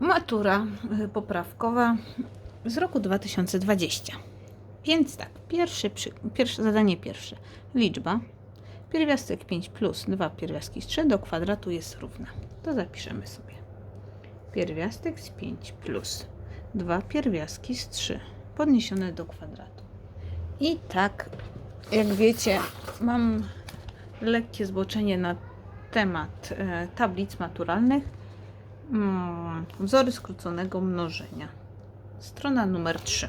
Matura y, poprawkowa z roku 2020. Więc tak, pierwszy pierwsze zadanie pierwsze. Liczba. Pierwiastek 5 plus 2 pierwiastki z 3 do kwadratu jest równa. To zapiszemy sobie. Pierwiastek z 5 plus 2 pierwiastki z 3 podniesione do kwadratu. I tak, jak wiecie, mam lekkie zboczenie na temat e, tablic maturalnych. Mm, wzory skróconego mnożenia. Strona numer 3.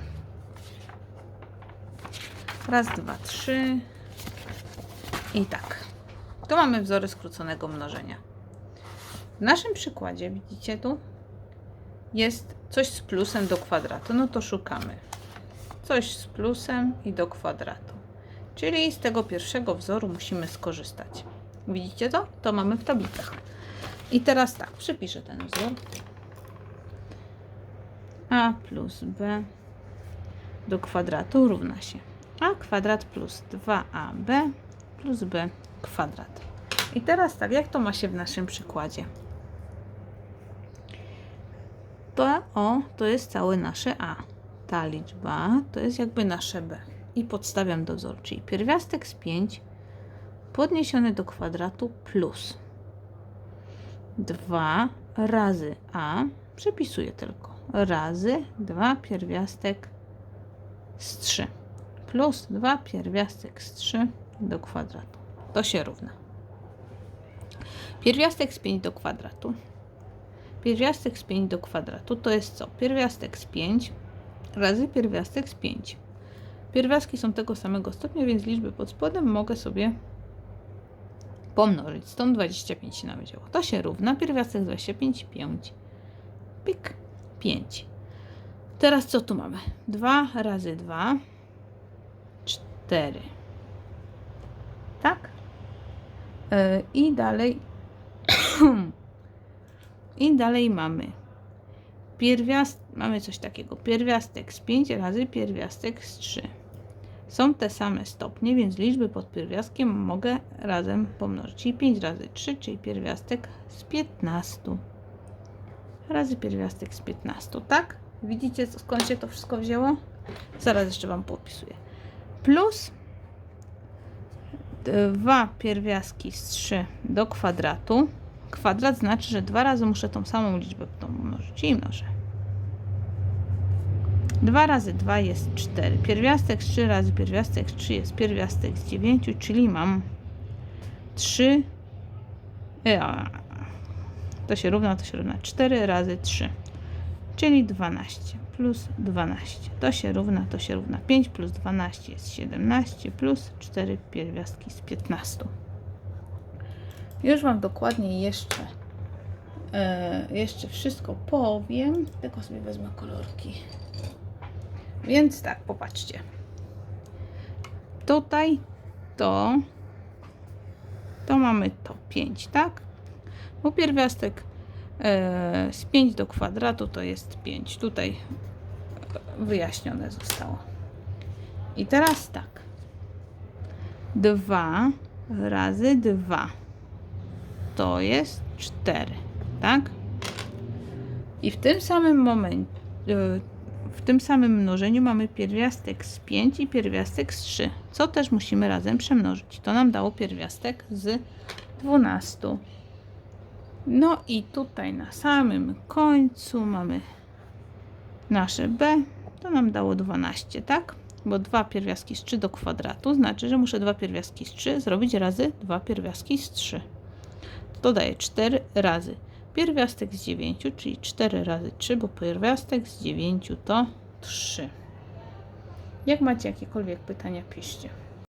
Raz, dwa, trzy. I tak. Tu mamy wzory skróconego mnożenia. W naszym przykładzie, widzicie tu, jest coś z plusem do kwadratu. No to szukamy. Coś z plusem i do kwadratu. Czyli z tego pierwszego wzoru musimy skorzystać. Widzicie to? To mamy w tablicach. I teraz tak, przypiszę ten wzór. A plus B do kwadratu równa się A kwadrat plus 2AB plus B kwadrat. I teraz tak, jak to ma się w naszym przykładzie? To O to jest całe nasze A. Ta liczba to jest jakby nasze B. I podstawiam do wzoru, czyli pierwiastek z 5 podniesiony do kwadratu plus 2 razy a, przepisuję tylko, razy 2 pierwiastek z 3 plus 2 pierwiastek z 3 do kwadratu. To się równa. Pierwiastek z 5 do kwadratu. Pierwiastek z 5 do kwadratu to jest co? Pierwiastek z 5 razy pierwiastek z 5. Pierwiastki są tego samego stopnia, więc liczby pod spodem mogę sobie pomnożyć. Stąd 25 na wydział. To się równa pierwiastek 25, 5. Pik, 5. Teraz co tu mamy? 2 razy 2, 4. Tak? Yy, I dalej. I dalej mamy. Pierwiast, mamy coś takiego. Pierwiastek z 5 razy pierwiastek z 3 są te same stopnie, więc liczby pod pierwiastkiem mogę razem pomnożyć. Czyli 5 razy 3, czyli pierwiastek z 15. Razy pierwiastek z 15, tak? Widzicie skąd się to wszystko wzięło? Zaraz jeszcze Wam popisuję. Plus 2 pierwiastki z 3 do kwadratu. Kwadrat znaczy, że dwa razy muszę tą samą liczbę pomnożyć i mnożę. 2 razy 2 jest 4. Pierwiastek z 3 razy pierwiastek z 3 jest pierwiastek z 9, czyli mam 3. Ja, to się równa, to się równa 4 razy 3, czyli 12 plus 12. To się równa, to się równa 5 plus 12 jest 17 plus 4 pierwiastki z 15. Już Wam dokładnie jeszcze, e, jeszcze wszystko powiem, tylko sobie wezmę kolorki. Więc tak, popatrzcie. Tutaj to to mamy to 5, tak? Bo pierwiastek e, z 5 do kwadratu to jest 5. Tutaj wyjaśnione zostało. I teraz tak. 2 razy 2 to jest 4, tak? I w tym samym momencie w tym samym mnożeniu mamy pierwiastek z 5 i pierwiastek z 3, co też musimy razem przemnożyć. To nam dało pierwiastek z 12. No i tutaj na samym końcu mamy nasze b, to nam dało 12, tak? Bo dwa pierwiastki z 3 do kwadratu znaczy, że muszę dwa pierwiastki z 3 zrobić razy dwa pierwiastki z 3. To daje 4 razy pierwiastek z 9, czyli 4 razy 3, bo pierwiastek z 9 to 3. Jak macie jakiekolwiek pytania, piszcie.